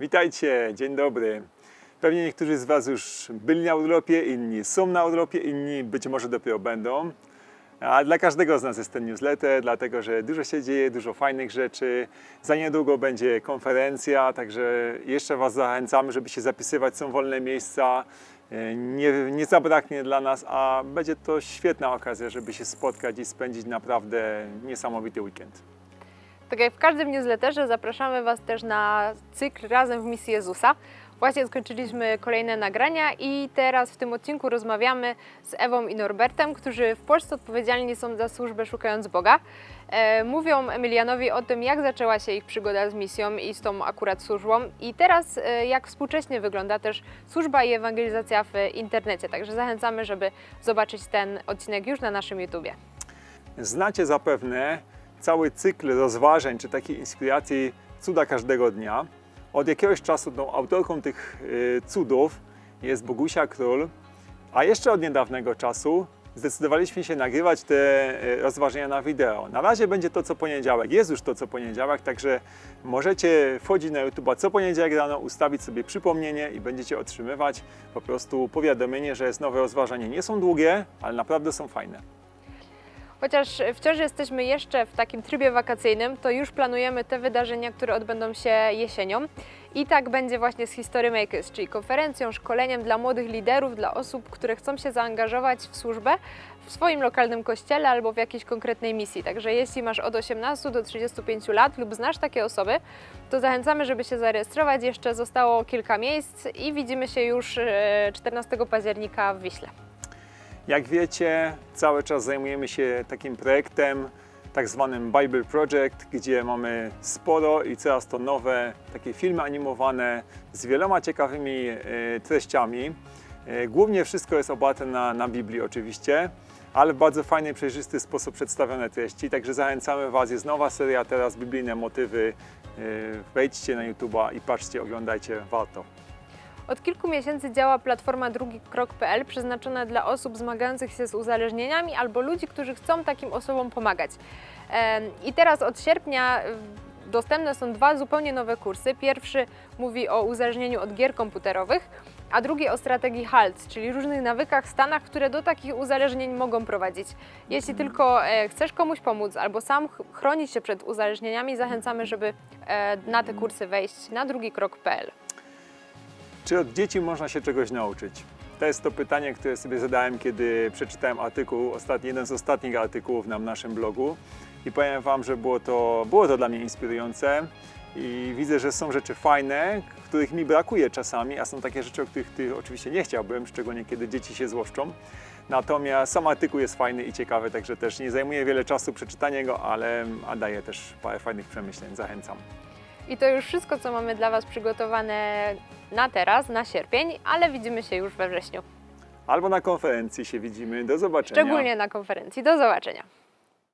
Witajcie, dzień dobry. Pewnie niektórzy z Was już byli na urlopie, inni są na urlopie, inni być może dopiero będą. A dla każdego z nas jest ten newsletter, dlatego że dużo się dzieje, dużo fajnych rzeczy. Za niedługo będzie konferencja, także jeszcze Was zachęcamy, żeby się zapisywać. Są wolne miejsca, nie, nie zabraknie dla nas, a będzie to świetna okazja, żeby się spotkać i spędzić naprawdę niesamowity weekend. Tak jak w każdym newsletterze zapraszamy Was też na cykl Razem w Misji Jezusa. Właśnie skończyliśmy kolejne nagrania i teraz w tym odcinku rozmawiamy z Ewą i Norbertem, którzy w Polsce odpowiedzialni są za służbę Szukając Boga. E, mówią Emilianowi o tym, jak zaczęła się ich przygoda z misją i z tą akurat służbą i teraz e, jak współcześnie wygląda też służba i ewangelizacja w internecie. Także zachęcamy, żeby zobaczyć ten odcinek już na naszym YouTubie. Znacie zapewne cały cykl rozważań czy takiej inspiracji cuda każdego dnia. Od jakiegoś czasu tą autorką tych y, cudów jest Bogusia Król, a jeszcze od niedawnego czasu zdecydowaliśmy się nagrywać te y, rozważania na wideo. Na razie będzie to co poniedziałek, jest już to co poniedziałek, także możecie wchodzić na YouTube co poniedziałek rano, ustawić sobie przypomnienie i będziecie otrzymywać po prostu powiadomienie, że jest nowe rozważanie. Nie są długie, ale naprawdę są fajne. Chociaż wciąż jesteśmy jeszcze w takim trybie wakacyjnym, to już planujemy te wydarzenia, które odbędą się jesienią. I tak będzie właśnie z History Makers, czyli konferencją, szkoleniem dla młodych liderów, dla osób, które chcą się zaangażować w służbę w swoim lokalnym kościele albo w jakiejś konkretnej misji. Także jeśli masz od 18 do 35 lat lub znasz takie osoby, to zachęcamy, żeby się zarejestrować. Jeszcze zostało kilka miejsc i widzimy się już e, 14 października w Wiśle. Jak wiecie, cały czas zajmujemy się takim projektem, tak zwanym Bible Project, gdzie mamy sporo i coraz to nowe takie filmy animowane z wieloma ciekawymi e, treściami. E, Głównie wszystko jest oparte na, na Biblii oczywiście, ale w bardzo fajny, przejrzysty sposób przedstawione treści, także zachęcamy Was, jest nowa seria teraz, biblijne motywy. E, Wejdźcie na YouTube'a i patrzcie, oglądajcie, warto. Od kilku miesięcy działa platforma drugikrok.pl przeznaczona dla osób zmagających się z uzależnieniami albo ludzi, którzy chcą takim osobom pomagać. I teraz od sierpnia dostępne są dwa zupełnie nowe kursy. Pierwszy mówi o uzależnieniu od gier komputerowych, a drugi o strategii HALT, czyli różnych nawykach, stanach, które do takich uzależnień mogą prowadzić. Jeśli tylko e, chcesz komuś pomóc albo sam ch- chronić się przed uzależnieniami, zachęcamy, żeby e, na te kursy wejść na drugikrok.pl. Czy od dzieci można się czegoś nauczyć? To jest to pytanie, które sobie zadałem, kiedy przeczytałem artykuł, ostatni, jeden z ostatnich artykułów na naszym blogu. I powiem Wam, że było to, było to dla mnie inspirujące. I widzę, że są rzeczy fajne, których mi brakuje czasami, a są takie rzeczy, o których Ty oczywiście nie chciałbym, szczególnie kiedy dzieci się złoszczą. Natomiast sam artykuł jest fajny i ciekawy, także też nie zajmuje wiele czasu przeczytanie go, ale daje też parę fajnych przemyśleń. Zachęcam. I to już wszystko, co mamy dla Was przygotowane na teraz, na sierpień, ale widzimy się już we wrześniu. Albo na konferencji się widzimy. Do zobaczenia. Szczególnie na konferencji. Do zobaczenia.